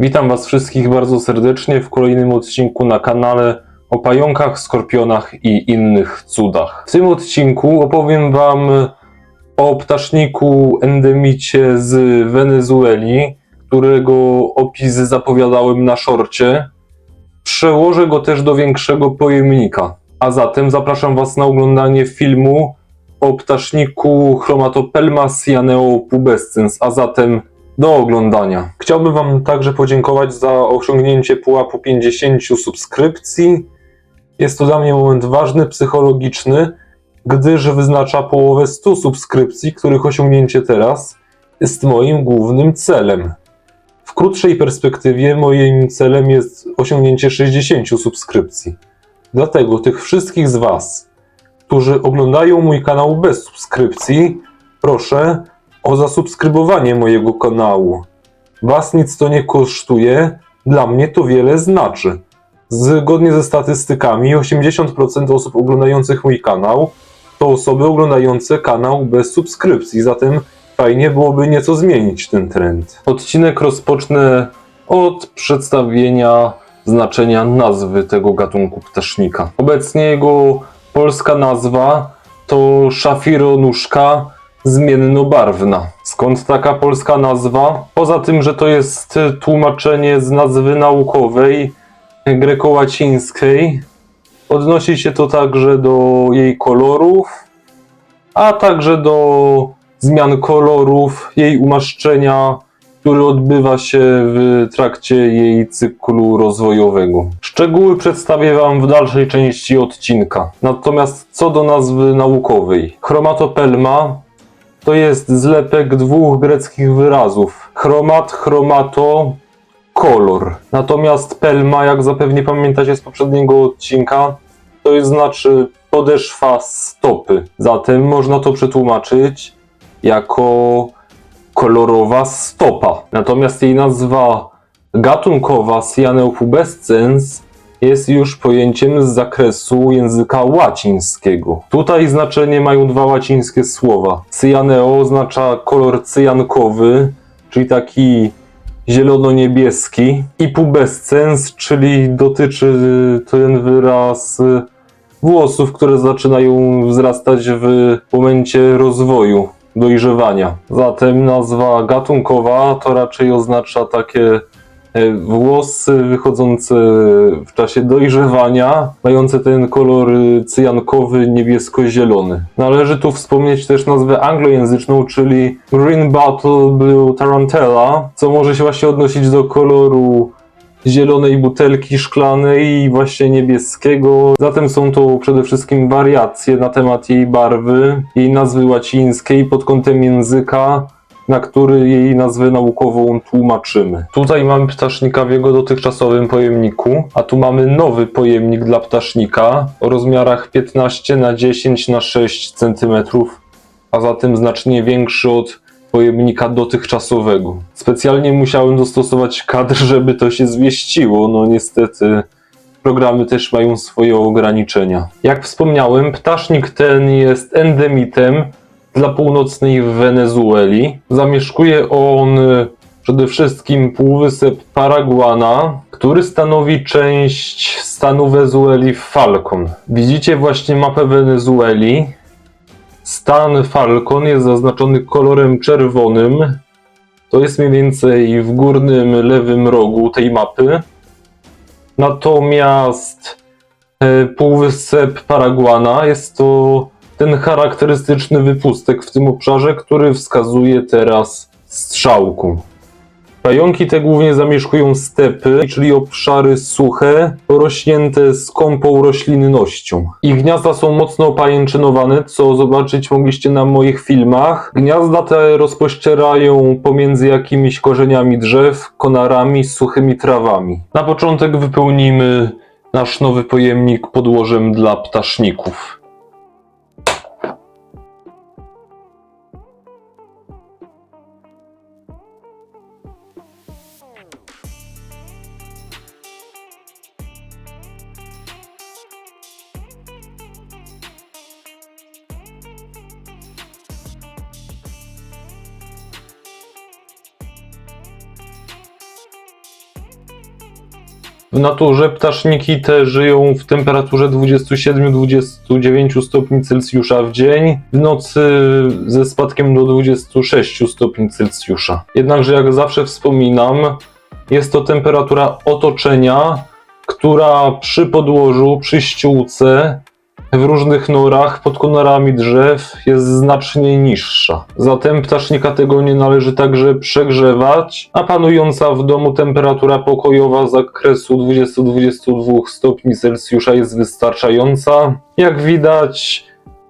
Witam Was wszystkich bardzo serdecznie w kolejnym odcinku na kanale o pająkach, skorpionach i innych cudach. W tym odcinku opowiem Wam o ptaszniku endemicie z Wenezueli, którego opis zapowiadałem na szorcie. Przełożę go też do większego pojemnika. A zatem zapraszam Was na oglądanie filmu o ptaszniku Chromatopelma cyaneo pubescens, a zatem do oglądania. Chciałbym Wam także podziękować za osiągnięcie pułapu 50 subskrypcji. Jest to dla mnie moment ważny, psychologiczny, gdyż wyznacza połowę 100 subskrypcji, których osiągnięcie teraz jest moim głównym celem. W krótszej perspektywie moim celem jest osiągnięcie 60 subskrypcji. Dlatego tych wszystkich z Was, którzy oglądają mój kanał bez subskrypcji, proszę o zasubskrybowanie mojego kanału. Was nic to nie kosztuje, dla mnie to wiele znaczy. Zgodnie ze statystykami, 80% osób oglądających mój kanał to osoby oglądające kanał bez subskrypcji, zatem fajnie byłoby nieco zmienić ten trend. Odcinek rozpocznę od przedstawienia znaczenia nazwy tego gatunku ptasznika. Obecnie jego polska nazwa to szafironuszka zmiennobarwna. Skąd taka polska nazwa? Poza tym, że to jest tłumaczenie z nazwy naukowej grekołacińskiej, odnosi się to także do jej kolorów, a także do zmian kolorów, jej umaszczenia, który odbywa się w trakcie jej cyklu rozwojowego. Szczegóły przedstawię Wam w dalszej części odcinka. Natomiast co do nazwy naukowej. Chromatopelma to jest zlepek dwóch greckich wyrazów. Chromat, chromato, kolor. Natomiast pelma, jak zapewne pamiętacie z poprzedniego odcinka, to jest znaczy podeszwa stopy. Zatem można to przetłumaczyć jako kolorowa stopa. Natomiast jej nazwa gatunkowa Cyaneopubescens jest już pojęciem z zakresu języka łacińskiego. Tutaj znaczenie mają dwa łacińskie słowa. Cyaneo oznacza kolor cyjankowy, czyli taki zielono-niebieski i pubescens, czyli dotyczy ten wyraz włosów, które zaczynają wzrastać w momencie rozwoju, dojrzewania. Zatem nazwa gatunkowa to raczej oznacza takie włosy wychodzące w czasie dojrzewania, mające ten kolor cyjankowy, niebiesko-zielony. Należy tu wspomnieć też nazwę anglojęzyczną, czyli Green Bottle Blue Tarantella, co może się właśnie odnosić do koloru zielonej butelki szklanej i właśnie niebieskiego. Zatem są to przede wszystkim wariacje na temat jej barwy, jej nazwy łacińskiej pod kątem języka, na który jej nazwę naukową tłumaczymy. Tutaj mamy ptasznika w jego dotychczasowym pojemniku, a tu mamy nowy pojemnik dla ptasznika o rozmiarach 15 na 10 na 6 cm, a zatem znacznie większy od pojemnika dotychczasowego. Specjalnie musiałem dostosować kadr, żeby to się zmieściło. No niestety programy też mają swoje ograniczenia. Jak wspomniałem, ptasznik ten jest endemitem dla północnej Wenezueli. Zamieszkuje on y, przede wszystkim półwysep Paraguana, który stanowi część stanu Wenezueli Falcon. Widzicie właśnie mapę Wenezueli. Stan Falcon jest zaznaczony kolorem czerwonym. To jest mniej więcej w górnym lewym rogu tej mapy. Natomiast e, półwysep Paraguana jest to ten charakterystyczny wypustek w tym obszarze, który wskazuje teraz strzałką. Pająki te głównie zamieszkują stepy, czyli obszary suche, porośnięte skąpą roślinnością. Ich gniazda są mocno opajęczynowane, co zobaczyć mogliście na moich filmach. Gniazda te rozpościerają pomiędzy jakimiś korzeniami drzew, konarami, suchymi trawami. Na początek wypełnimy nasz nowy pojemnik podłożem dla ptaszników. Naturze ptaszniki te żyją w temperaturze 27-29 stopni Celsjusza w dzień, w nocy ze spadkiem do 26 stopni Celsjusza. Jednakże, jak zawsze wspominam, jest to temperatura otoczenia, która przy podłożu, przy ściółce, w różnych norach pod konarami drzew jest znacznie niższa. Zatem ptasznika tego nie należy także przegrzewać, a panująca w domu temperatura pokojowa z zakresu 20-22 stopni Celsjusza jest wystarczająca. Jak widać,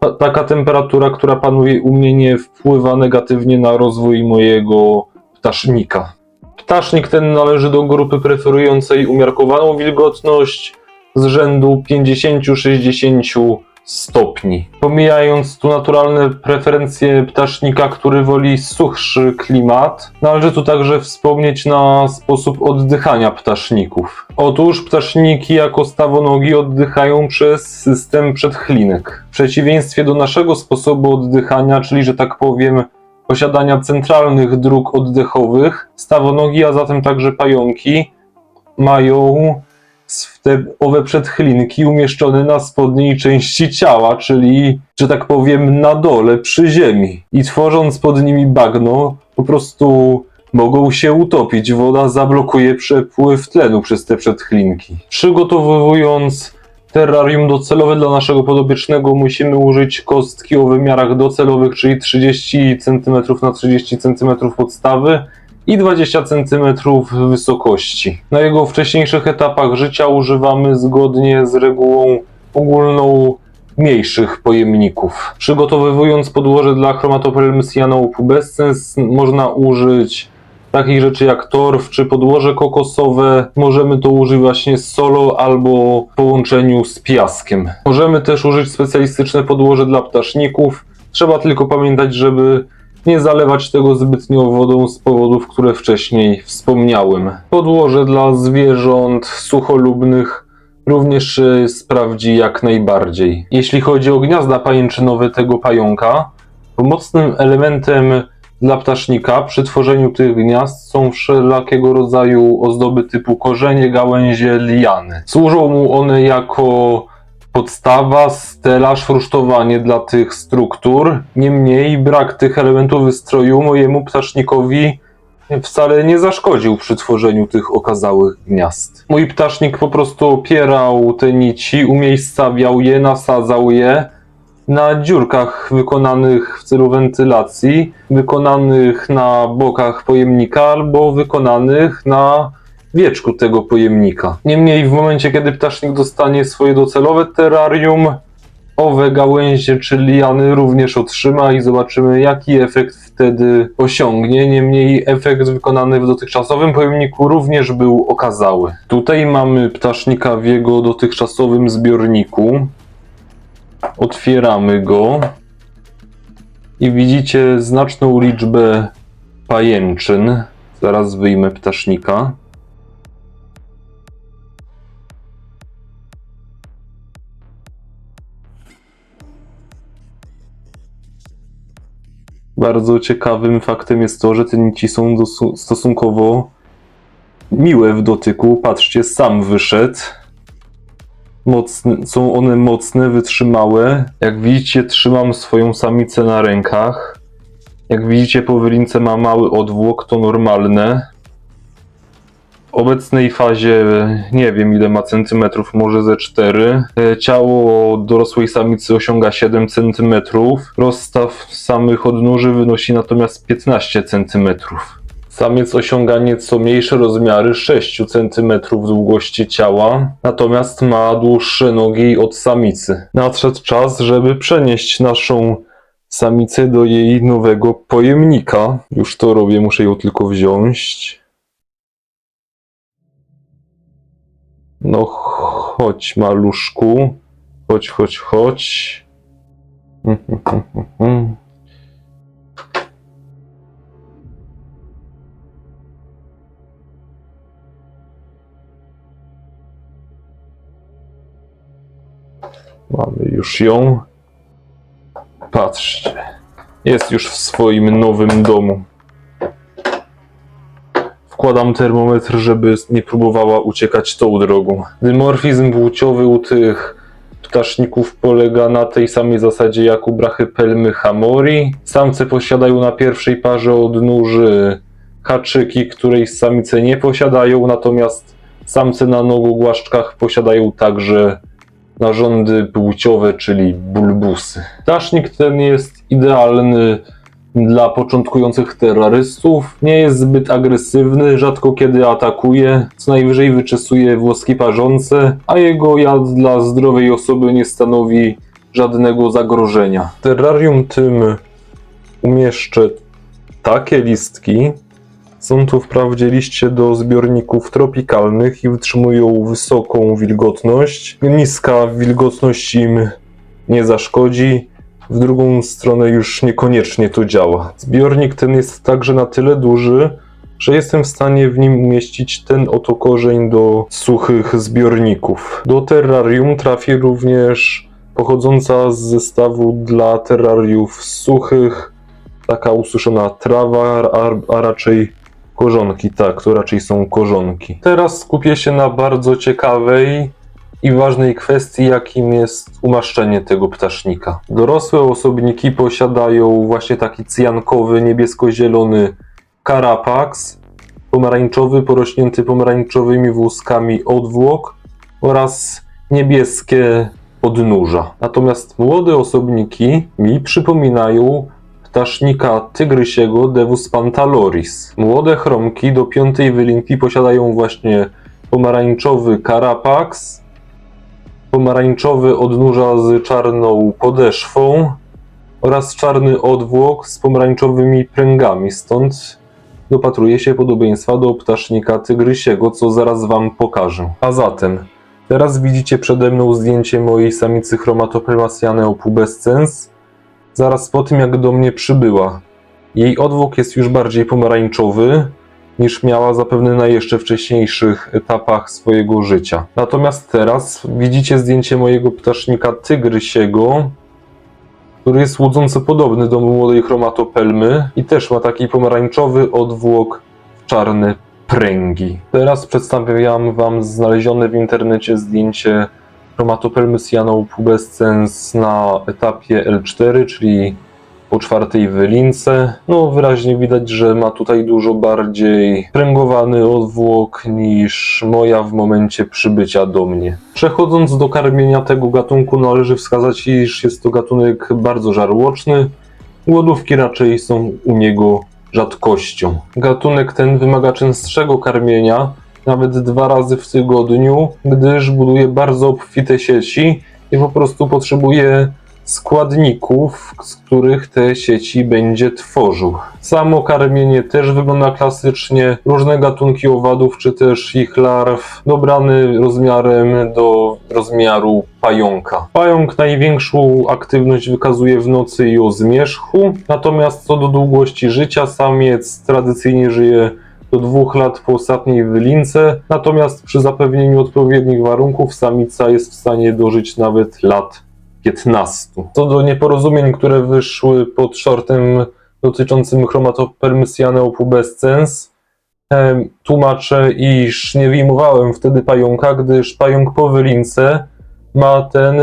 ta- taka temperatura, która panuje u mnie, nie wpływa negatywnie na rozwój mojego ptasznika. Ptasznik ten należy do grupy preferującej umiarkowaną wilgotność z rzędu 50-60 stopni. Pomijając tu naturalne preferencje ptasznika, który woli suchszy klimat, należy tu także wspomnieć na sposób oddychania ptaszników. Otóż ptaszniki jako stawonogi oddychają przez system przedchlinek. W przeciwieństwie do naszego sposobu oddychania, czyli że tak powiem posiadania centralnych dróg oddechowych, stawonogi, a zatem także pająki, mają owe przedchlinki umieszczone na spodniej części ciała, czyli, że tak powiem, na dole, przy ziemi. I tworząc pod nimi bagno, po prostu mogą się utopić. Woda zablokuje przepływ tlenu przez te przedchlinki. Przygotowując terrarium docelowe dla naszego podobiecznego musimy użyć kostki o wymiarach docelowych, czyli 30 cm na 30 cm podstawy i 20 cm wysokości. Na jego wcześniejszych etapach życia używamy zgodnie z regułą ogólną mniejszych pojemników. Przygotowując podłoże dla Chromatophyllum cyanopubescens pubescens można użyć takich rzeczy jak torf czy podłoże kokosowe. Możemy to użyć właśnie solo albo w połączeniu z piaskiem. Możemy też użyć specjalistyczne podłoże dla ptaszników. Trzeba tylko pamiętać, żeby nie zalewać tego zbytnio wodą z powodów, które wcześniej wspomniałem. Podłoże dla zwierząt sucholubnych również się sprawdzi jak najbardziej. Jeśli chodzi o gniazda pajęczynowe tego pająka, pomocnym elementem dla ptasznika przy tworzeniu tych gniazd są wszelakiego rodzaju ozdoby typu korzenie, gałęzie, liany. Służą mu one jako podstawa, stelaż, frusztowanie dla tych struktur. Niemniej brak tych elementów wystroju mojemu ptasznikowi wcale nie zaszkodził przy tworzeniu tych okazałych gniazd. Mój ptasznik po prostu opierał te nici, umiejscawiał je, nasadzał je na dziurkach wykonanych w celu wentylacji, wykonanych na bokach pojemnika albo wykonanych na wieczku tego pojemnika. Niemniej w momencie, kiedy ptasznik dostanie swoje docelowe terrarium, owe gałęzie czy liany również otrzyma i zobaczymy jaki efekt wtedy osiągnie. Niemniej efekt wykonany w dotychczasowym pojemniku również był okazały. Tutaj mamy ptasznika w jego dotychczasowym zbiorniku. Otwieramy go i widzicie znaczną liczbę pajęczyn. Zaraz wyjmę ptasznika. Bardzo ciekawym faktem jest to, że te nici są stosunkowo miłe w dotyku. Patrzcie, sam wyszedł. Mocne, są one mocne, wytrzymałe. Jak widzicie, trzymam swoją samicę na rękach. Jak widzicie, powielince ma mały odwłok, to normalne. Obecnej fazie nie wiem ile ma centymetrów, może ze 4. E, Ciało dorosłej samicy osiąga 7 centymetrów. Rozstaw samych odnóży wynosi natomiast 15 centymetrów. Samiec osiąga nieco mniejsze rozmiary 6 cm długości ciała, natomiast ma dłuższe nogi od samicy. Nadszedł czas, żeby przenieść naszą samicę do jej nowego pojemnika. Już to robię, muszę ją tylko wziąć. No chodź maluszku. Chodź, chodź, chodź. Mamy już ją. Patrzcie. Jest już w swoim nowym domu. W nakładam termometr, żeby nie próbowała uciekać tą drogą. Dymorfizm płciowy u tych ptaszników polega na tej samej zasadzie jak u brachypelmy hamori. Samce posiadają na pierwszej parze odnóży haczyki, której samice nie posiadają, natomiast samce na nogogłaszczkach posiadają także narządy płciowe, czyli bulbusy. Ptasznik ten jest idealny dla początkujących terrorystów. Nie jest zbyt agresywny, rzadko kiedy atakuje, co najwyżej wyczesuje włoski parzące, a jego jad dla zdrowej osoby nie stanowi żadnego zagrożenia. W terrarium tym umieszczę takie listki. Są to wprawdzie liście do zbiorników tropikalnych i wytrzymują wysoką wilgotność. Niska wilgotność im nie zaszkodzi, w drugą stronę już niekoniecznie to działa. Zbiornik ten jest także na tyle duży, że jestem w stanie w nim umieścić ten oto korzeń do suchych zbiorników. Do terrarium trafi również pochodząca z zestawu dla terrariów suchych, taka ususzona trawa, a, raczej korzonki, tak, to raczej są korzonki. Teraz skupię się na bardzo ciekawej i ważnej kwestii, jakim jest umaszczenie tego ptasznika. Dorosłe osobniki posiadają właśnie taki cyjankowy, niebiesko-zielony karapax, pomarańczowy, porośnięty pomarańczowymi włoskami odwłok oraz niebieskie odnóża. Natomiast młode osobniki mi przypominają ptasznika tygrysiego Devus pantaloris. Młode chromki do piątej wylinki posiadają właśnie pomarańczowy karapax, pomarańczowy odnóża z czarną podeszwą oraz czarny odwłok z pomarańczowymi pręgami, stąd dopatruje się podobieństwa do ptasznika tygrysiego, co zaraz wam pokażę. A zatem, teraz widzicie przede mną zdjęcie mojej samicy Chromatopelmasiane pubescens, zaraz po tym jak do mnie przybyła. Jej odwłok jest już bardziej pomarańczowy, niż miała zapewne na jeszcze wcześniejszych etapach swojego życia. Natomiast teraz widzicie zdjęcie mojego ptasznika tygrysiego, który jest łudząco podobny do młodej chromatopelmy i też ma taki pomarańczowy odwłok w czarne pręgi. Teraz przedstawiam wam znalezione w internecie zdjęcie chromatopelmy cyaną pubescens na etapie L4, czyli po czwartej wylince. No, wyraźnie widać, że ma tutaj dużo bardziej pręgowany odwłok niż moja w momencie przybycia do mnie. Przechodząc do karmienia tego gatunku, należy wskazać, iż jest to gatunek bardzo żarłoczny. Głodówki raczej są u niego rzadkością. Gatunek ten wymaga częstszego karmienia, nawet dwa razy w tygodniu, gdyż buduje bardzo obfite sieci i po prostu potrzebuje składników, z których te sieci będzie tworzył. Samo karmienie też wygląda klasycznie. Różne gatunki owadów, czy też ich larw, dobrany rozmiarem do rozmiaru pająka. Pająk największą aktywność wykazuje w nocy i o zmierzchu, natomiast co do długości życia, samiec tradycyjnie żyje do dwóch lat po ostatniej wylince, natomiast przy zapewnieniu odpowiednich warunków samica jest w stanie dożyć nawet lat 15. Co do nieporozumień, które wyszły pod shortem dotyczącym chromatopelmysiane pubescens, em, tłumaczę, iż nie wyjmowałem wtedy pająka, gdyż pająk po wylince ma ten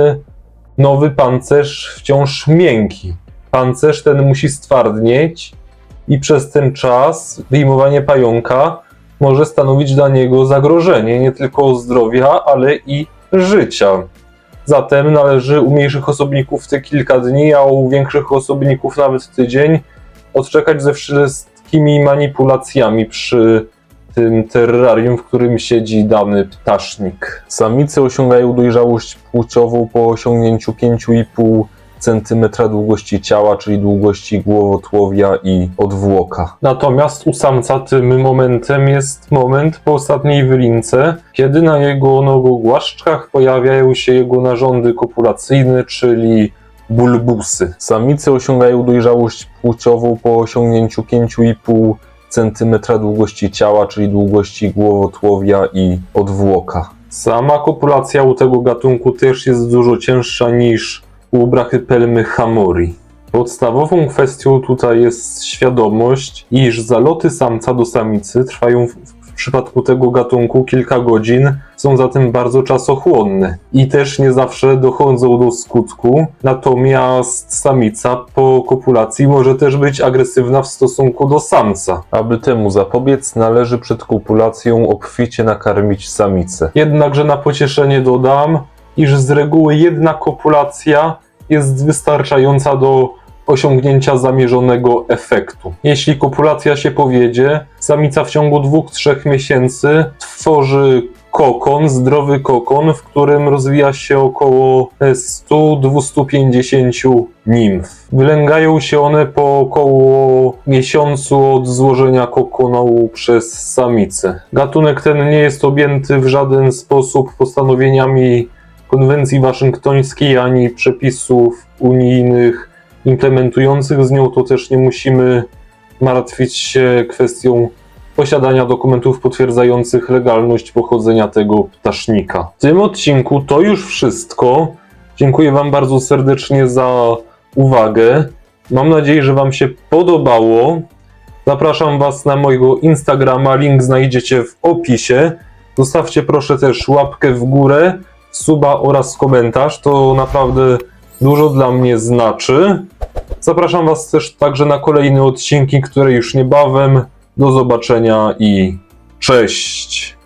nowy pancerz wciąż miękki. Pancerz ten musi stwardnieć i przez ten czas wyjmowanie pająka może stanowić dla niego zagrożenie nie tylko zdrowia, ale i życia. Zatem należy u mniejszych osobników te kilka dni, a u większych osobników nawet tydzień odczekać ze wszystkimi manipulacjami przy tym terrarium, w którym siedzi dany ptasznik. Samice osiągają dojrzałość płciową po osiągnięciu 5,5 cm długości ciała, czyli długości głowotłowia i odwłoka. Natomiast u samca tym momentem jest moment po ostatniej wylince, kiedy na jego nogogłaszczkach pojawiają się jego narządy kopulacyjne, czyli bulbusy. Samice osiągają dojrzałość płciową po osiągnięciu 5,5 cm długości ciała, czyli długości głowotłowia i odwłoka. Sama kopulacja u tego gatunku też jest dużo cięższa niż u brachypelmy hamori. Podstawową kwestią tutaj jest świadomość, iż zaloty samca do samicy trwają w, w przypadku tego gatunku kilka godzin, są zatem bardzo czasochłonne i też nie zawsze dochodzą do skutku. Natomiast samica po kopulacji może też być agresywna w stosunku do samca. Aby temu zapobiec, należy przed kopulacją obficie nakarmić samicę. Jednakże na pocieszenie dodam, iż z reguły jedna kopulacja jest wystarczająca do osiągnięcia zamierzonego efektu. Jeśli kopulacja się powiedzie, samica w ciągu 2-3 miesięcy tworzy kokon, zdrowy kokon, w którym rozwija się około 100-250 nimf. Wylęgają się one po około miesiącu od złożenia kokonu przez samicę. Gatunek ten nie jest objęty w żaden sposób postanowieniami konwencji waszyngtońskiej ani przepisów unijnych implementujących z nią, to też nie musimy martwić się kwestią posiadania dokumentów potwierdzających legalność pochodzenia tego ptasznika. W tym odcinku to już wszystko. Dziękuję Wam bardzo serdecznie za uwagę. Mam nadzieję, że Wam się podobało. Zapraszam Was na mojego Instagrama, link znajdziecie w opisie. Zostawcie proszę też łapkę w górę, suba oraz komentarz. To naprawdę dużo dla mnie znaczy. Zapraszam Was też także na kolejne odcinki, które już niebawem. Do zobaczenia i cześć!